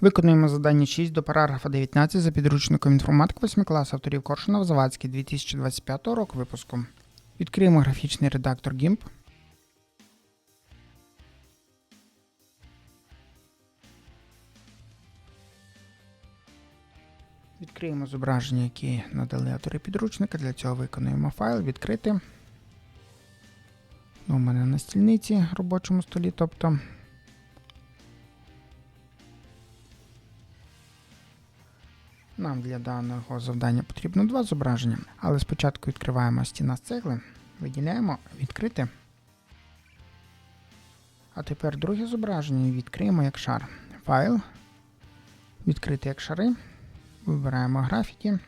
Виконуємо завдання 6 до параграфа 19 за підручником інформатика 8 класу авторів Коршунов Завадський 2025 року випуску. Відкриємо графічний редактор GIMP. Відкриємо зображення, які надали автори підручника. Для цього виконуємо файл, відкрити. У мене на стільниці робочому столі, тобто. Нам для даного завдання потрібно два зображення, але спочатку відкриваємо стіна з цегли, виділяємо відкрити. А тепер друге зображення відкриємо як шар. Файл. Відкрити як шари. Вибираємо графіті.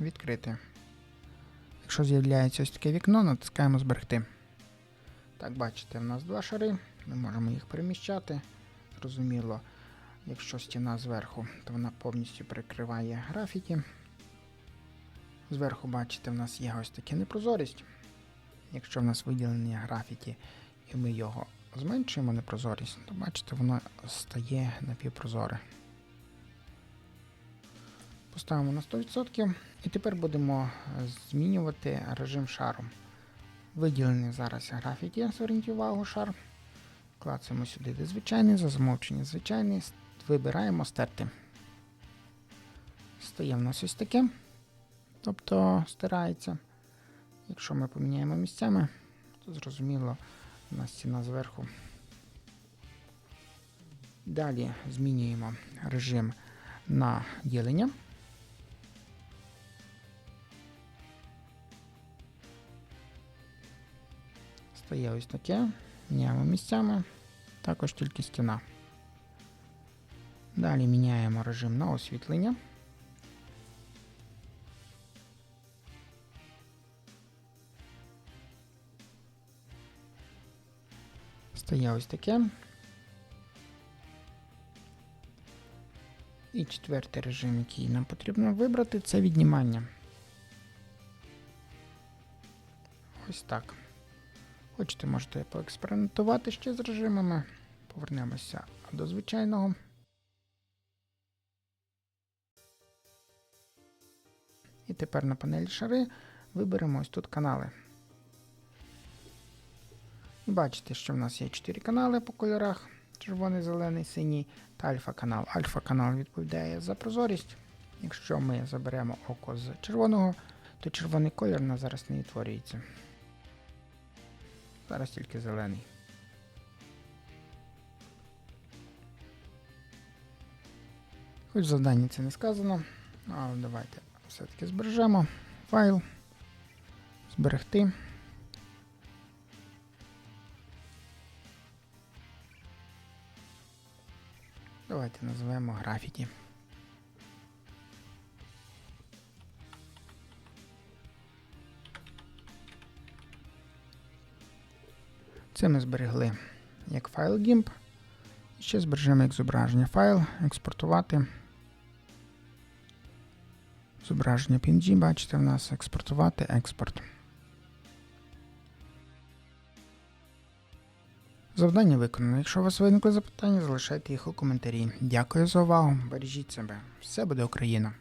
Відкрити. Якщо з'являється ось таке вікно, натискаємо зберегти. Так, бачите, в нас два шари. Ми можемо їх переміщати. Зрозуміло. Якщо стіна зверху, то вона повністю прикриває графіті. Зверху, бачите, в нас є ось таке непрозорість. Якщо в нас виділення графіті і ми його зменшуємо непрозорість, то бачите, воно стає напівпрозоре. Поставимо на 100% і тепер будемо змінювати режим шару. Виділений зараз графіті, зверніть увагу, шар. Клацаємо сюди, де звичайний, за замовчення звичайний, вибираємо стерти. Стає в нас ось таке, тобто стирається. Якщо ми поміняємо місцями, то зрозуміло, у нас стіна зверху. Далі змінюємо режим на ділення. Стає ось таке. Міняємо місцями, також тільки стіна. Далі міняємо режим на освітлення. Стає ось таке. І четвертий режим, який нам потрібно вибрати, це віднімання. Ось так. Хочете, можете поекспериментувати ще з режимами. Повернемося до звичайного. І тепер на панелі шари виберемо ось тут канали. І бачите, що в нас є 4 канали по кольорах: червоний, зелений, синій та альфа-канал. Альфа-канал відповідає за прозорість. Якщо ми заберемо око з червоного, то червоний колір у нас зараз не відтворюється. Зараз тільки зелений. Хоч в завданні це не сказано, але давайте все-таки збережемо файл, зберегти. Давайте називаємо графіті. Це ми зберегли як файл GIMP. І ще збережемо як зображення файл, експортувати. Зображення PNG, бачите, в нас експортувати експорт. Завдання виконано. Якщо у вас виникли запитання, залишайте їх у коментарі. Дякую за увагу. Бережіть себе. Все буде Україна!